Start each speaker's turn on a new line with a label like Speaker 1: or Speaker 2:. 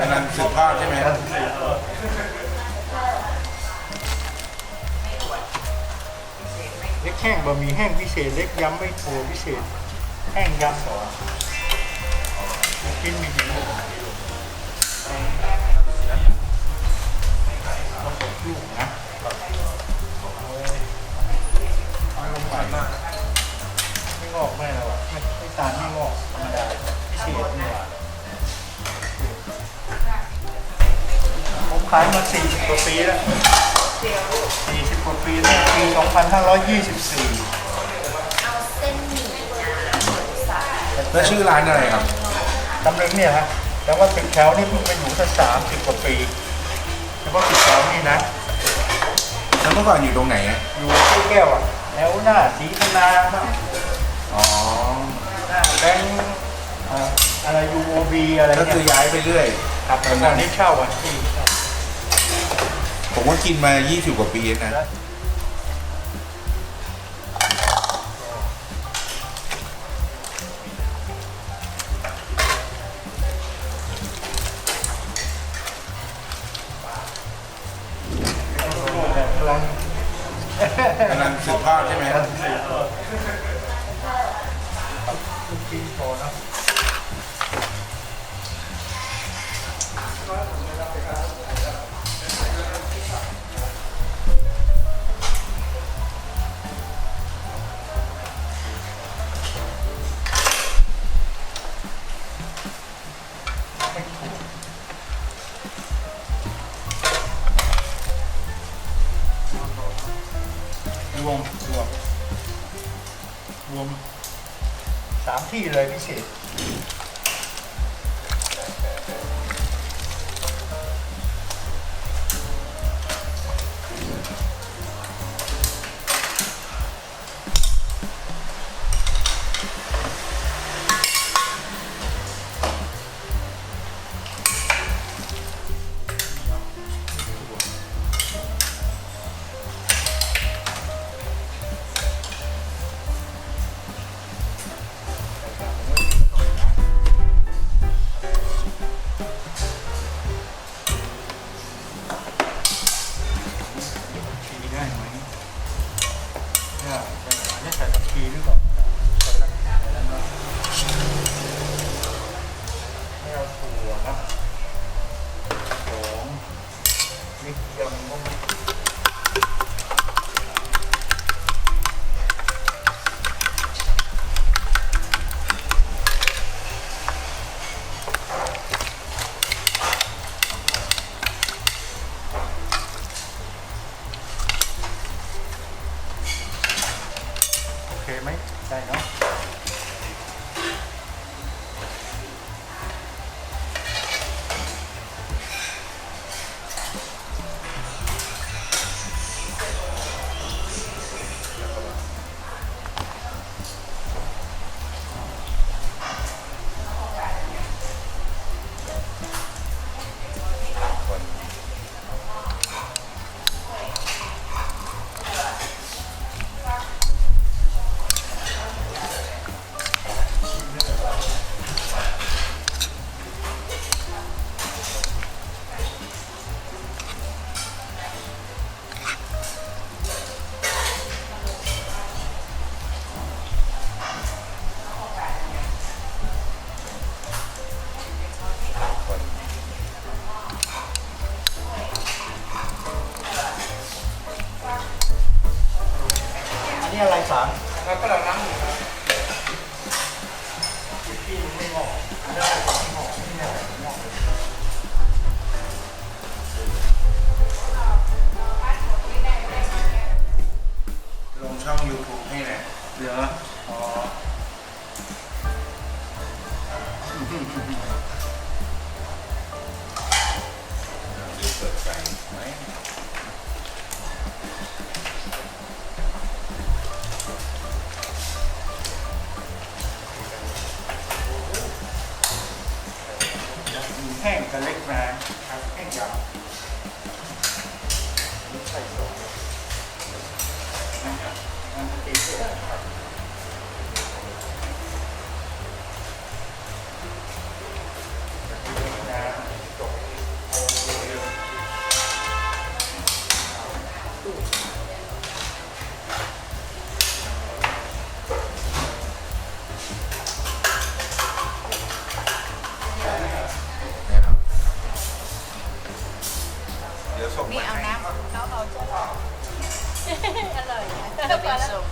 Speaker 1: กำลังสืบทอดใช่ไหม
Speaker 2: เล็กแห้งบะหมี่แห้งพิเศษเล็กยำไม่โทพิเศษ แห้งยำต่อกินมีกี่ลูกนะ ขายมา40กว่าปีแล้ว40กว่าปีแล้วปี2524
Speaker 3: เอาเส้นหมี่นะหมูสับ
Speaker 1: แล้วชื่อร้านอะไรครับ
Speaker 2: ตำลึงเนี่ยฮะแต่ว่าตึกแถวนี่เพิ่งไปอยู่ตั้งสามสิบกว่าปีเฉพาะตึกแถวนี่นะ
Speaker 1: แล้วเมื่อก่อนอยู่ตรงไหนอะ
Speaker 2: อยู่ที่แก้วอะแถวหน้าสีธนาบ้าง
Speaker 1: อ๋อ
Speaker 2: หน้าแบงค์เอ่ออะไรยูโอบีอะไร
Speaker 1: ก็
Speaker 2: เนี่
Speaker 1: คือยย้ายไปเรื่อย
Speaker 2: ครับตอนนี้เช่าอะที่
Speaker 1: ผมก็กินมา20กว่าปีแล้วนะ
Speaker 2: กำลัง
Speaker 1: สืบทอดใช่ไหม
Speaker 2: ลูกชิ้นโชว์นะ รวมรวมรวมสามที่เลยพิเศษ ไหมารแล้วก็เราล้าง มีแห้งกับเล็กนะครับแห้งยาวนี่ใส่สองนะครับมันนี้ติดด้วยครับ นี่เอา
Speaker 1: ให้น้ำ
Speaker 2: เล้เอา
Speaker 1: เจ้า
Speaker 2: อร่อยนะเดี๋ย
Speaker 3: วส่ง